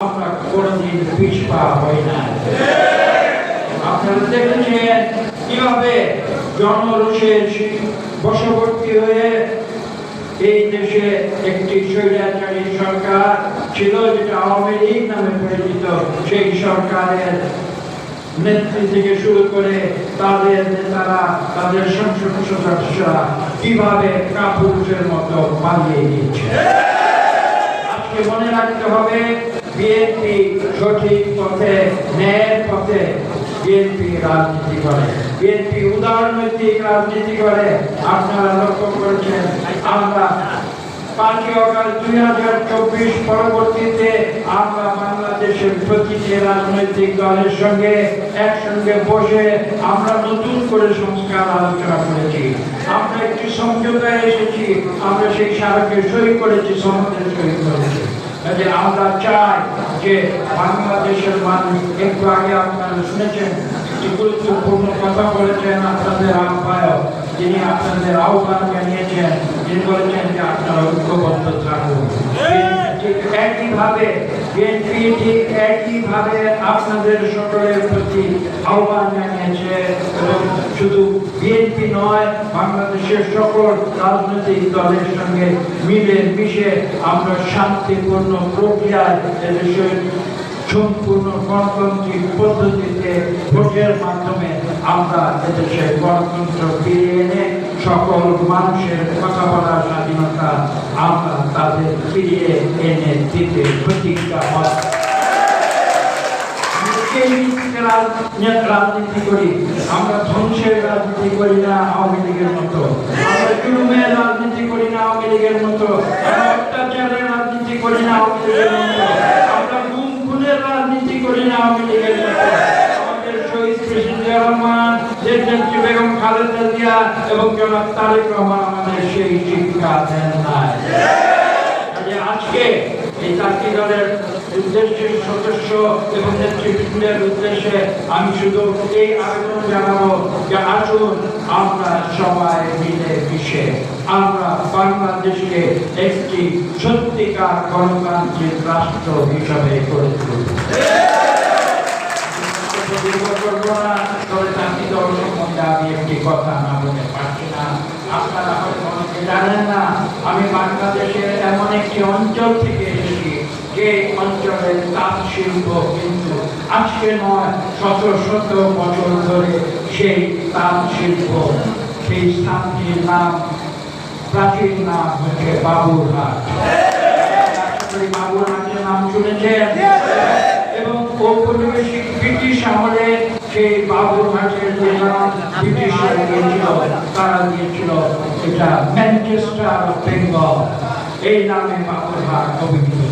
আমরা কোনোদিন পিছপা হই না আপনারা দেখেছেন কীভাবে জনরোষের বশবর্তী হয়ে এই দেশে একটি স্বৈরাচারী সরকার ছিল যেটা আওয়ামী লীগ নামে পরিচিত, সেই সরকারের নেত্রী থেকে শুরু করে তাদের নেতারা, তাদের সংসদ সদস্যরা কীভাবে কাপুরুষের মতো পালিয়ে গিয়েছে? আজকে মনে রাখতে হবে বিএনপি সঠিক পথে, ন্যায়ের পথে বিএনপি রাজনীতি করে। বিএনপি উদারনৈতিক রাজনীতি করে। আপনারা লক্ষ্য করেছেন, আমরা পাঁচই অগাস্ট দুই হাজার চব্বিশ পরবর্তীতে আমরা বাংলাদেশের প্রতিটি রাজনৈতিক দলের সঙ্গে একসঙ্গে বসে আমরা নতুন করে সংস্কার আলোচনা করেছি। আমরা একটি সমঝোতায় এসেছি, আমরা সেই স্মারকে সই করেছি, সমাজের সই করেছি। কাজে আমরা চাই যে বাংলাদেশের মানুষ একটু আগে আপনারা শুনেছেন, একটি গুরুত্বপূর্ণ কথা বলেছেন আপনাদের আহ্বায়ক, যিনি আপনাদের আহ্বান জানিয়েছেন তিনি বলেছেন যে আপনারা ঐক্যবদ্ধ থাকুন। ঠিক একইভাবে বিএনপি ঠিক একইভাবে আপনাদের সকলের প্রতি আহ্বান জানিয়েছে শুধু বিএনপি নয়, বাংলাদেশের সকল রাজনৈতিক দলের সঙ্গে মিলে মিশে আমরা শান্তিপূর্ণ প্রক্রিয়ায় এদেশের সম্পূর্ণ গণতান্ত্রিক পদ্ধতিতে ভোটের মাধ্যমে আমরা এদেশে গণতন্ত্র ফিরিয়ে সকল মানুষের কথা স্বাধীনতা আমরা তাদের ফিরিয়ে এনে দিতে প্রতিজ্ঞাবদ্ধ রাজনীতি করি আমরা ধ্বংসের রাজনীতি করি না আওয়ামী লীগের মতো আমরা রাজনীতি করি না আওয়ামী লীগের মতো আমরা অত্যাচারের রাজনীতি করি না আওয়ামী লীগের মতো আমরা গুম রাজনীতি করি না, আওয়ামী লীগের মতো আমাদের শহীদ প্রেসিডেন্ট জিয়া রহমান এবং তারেক রহমান আমাদের সেই শিক্ষা দেন নাই। আজকে এই চারটি দলের উদ্দেশ্যে সদস্য এবং নেতৃবৃন্দের উদ্দেশ্যে আমি শুধু এই আবেদন জানাব যে আসুন আমরা সবাই মিলে মিশে আমরা বাংলাদেশকে একটি সত্যিকার গণতান্ত্রিক রাষ্ট্র হিসাবে গড়ে তুলব। না তবে দল সম্বন্ধে একটি কথা না বলে পারছি না। আপনারা হয়তো অনেকে জানেন না, আমি বাংলাদেশের এমন একটি অঞ্চল থেকে এসেছি, যে অঞ্চলের তাঁত শিল্প কিন্তু আজকে নয়, শত শত বছর ধরে সেই তাঁত শিল্প, সেই স্থানটির নাম, প্রাচীন নাম হচ্ছে বাবুরহাট। বাবুরহাটের নাম শুনেছেন? সেই বাবুরহাটের যেটা ব্রিটিশরা দিয়েছিল তারা দিয়েছিল এটা ম্যানচেস্টার অফ বেঙ্গল। এই নামে বাবুরহাট অভিহিত